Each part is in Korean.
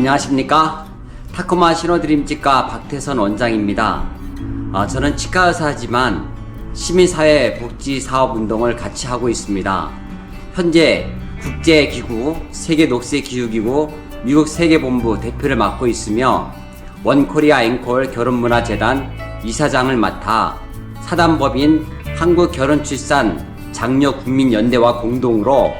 안녕하십니까? 타코마 신호드림치과 박태선 원장입니다. 어, 저는 치과 의사지만 시민사회 복지사업운동을 같이 하고 있습니다. 현재 국제기구 세계녹색기후기구 미국 세계본부 대표를 맡고 있으며 원코리아 앵콜 결혼문화재단 이사장을 맡아 사단법인 한국결혼출산 장려국민연대와 공동으로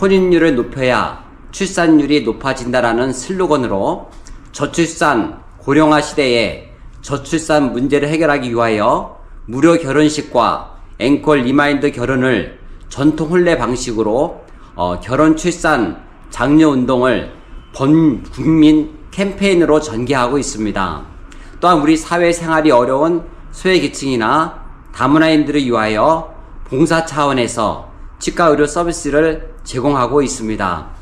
혼인율을 높여야 출산율이 높아진다라는 슬로건으로 저출산 고령화 시대에 저출산 문제를 해결하기 위하여 무료 결혼식과 앵콜 리마인드 결혼을 전통 혼례 방식으로 어, 결혼 출산 장려 운동을 본 국민 캠페인으로 전개하고 있습니다. 또한 우리 사회 생활이 어려운 소외계층이나 다문화인들을 위하여 봉사 차원에서 치과 의료 서비스를 제공하고 있습니다.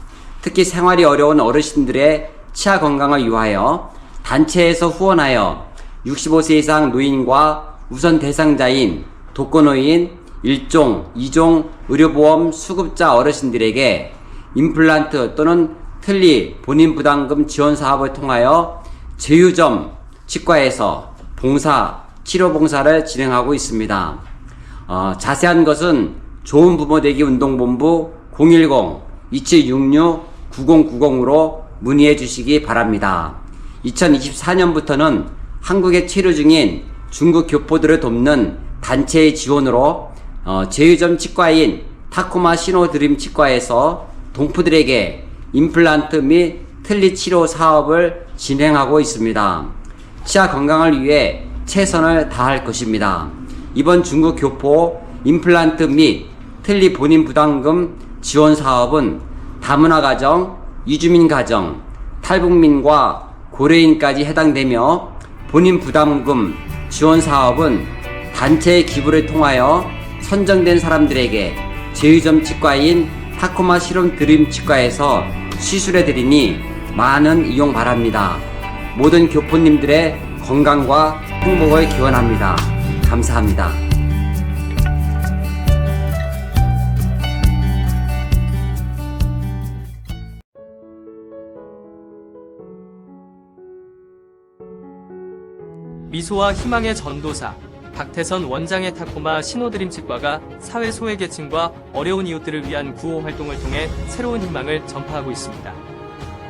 특히 생활이 어려운 어르신들의 치아 건강을 위하여 단체에서 후원하여 65세 이상 노인과 우선 대상자인 독거노인 1종, 2종 의료보험 수급자 어르신들에게 임플란트 또는 틀니 본인 부담금 지원 사업을 통하여 제휴점 치과에서 봉사, 치료 봉사를 진행하고 있습니다. 어, 자세한 것은 좋은 부모 되기 운동본부 010-2766-9090으로 문의해 주시기 바랍니다. 2024년부터는 한국에 체류 중인 중국 교포들을 돕는 단체의 지원으로 어, 제휴점 치과인 타코마 신호드림 치과에서 동포들에게 임플란트 및 틀니 치료 사업을 진행하고 있습니다. 치아 건강을 위해 최선을 다할 것입니다. 이번 중국 교포 임플란트 및 틀니 본인 부담금 지원 사업은 다문화 가정, 이주민 가정, 탈북민과 고려인까지 해당되며 본인 부담금 지원 사업은 단체의 기부를 통하여 선정된 사람들에게 제휴점 치과인 타코마 실험 드림 치과에서 시술해 드리니 많은 이용 바랍니다. 모든 교포님들의 건강과 행복을 기원합니다. 감사합니다. 미소와 희망의 전도사 박태선 원장의 타코마 신호드림 치과가 사회 소외계층과 어려운 이웃들을 위한 구호 활동을 통해 새로운 희망을 전파하고 있습니다.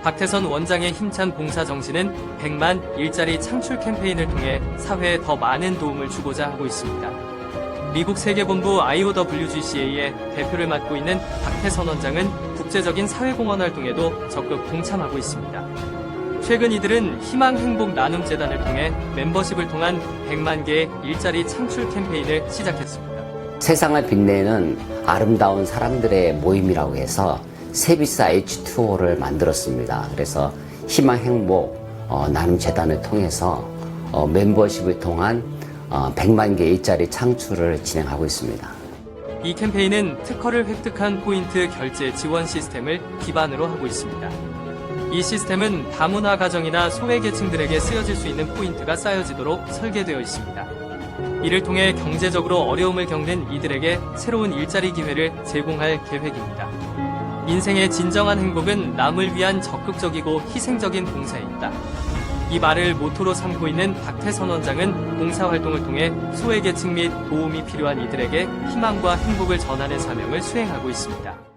박태선 원장의 힘찬 봉사 정신은 100만 일자리 창출 캠페인을 통해 사회에 더 많은 도움을 주고자 하고 있습니다. 미국 세계본부 IOWGCA의 대표를 맡고 있는 박태선 원장은 국제적인 사회공헌 활동에도 적극 동참하고 있습니다. 최근 이들은 희망 행복 나눔 재단을 통해 멤버십을 통한 100만 개의 일자리 창출 캠페인을 시작했습니다. 세상을 빛내는 아름다운 사람들의 모임이라고 해서 세비사 H2O를 만들었습니다. 그래서 희망 행복 어, 나눔 재단을 통해서 어, 멤버십을 통한 어, 100만 개 일자리 창출을 진행하고 있습니다. 이 캠페인은 특허를 획득한 포인트 결제 지원 시스템을 기반으로 하고 있습니다. 이 시스템은 다문화 가정이나 소외계층들에게 쓰여질 수 있는 포인트가 쌓여지도록 설계되어 있습니다. 이를 통해 경제적으로 어려움을 겪는 이들에게 새로운 일자리 기회를 제공할 계획입니다. 인생의 진정한 행복은 남을 위한 적극적이고 희생적인 봉사에 있다. 이 말을 모토로 삼고 있는 박태선 원장은 봉사활동을 통해 소외계층 및 도움이 필요한 이들에게 희망과 행복을 전하는 사명을 수행하고 있습니다.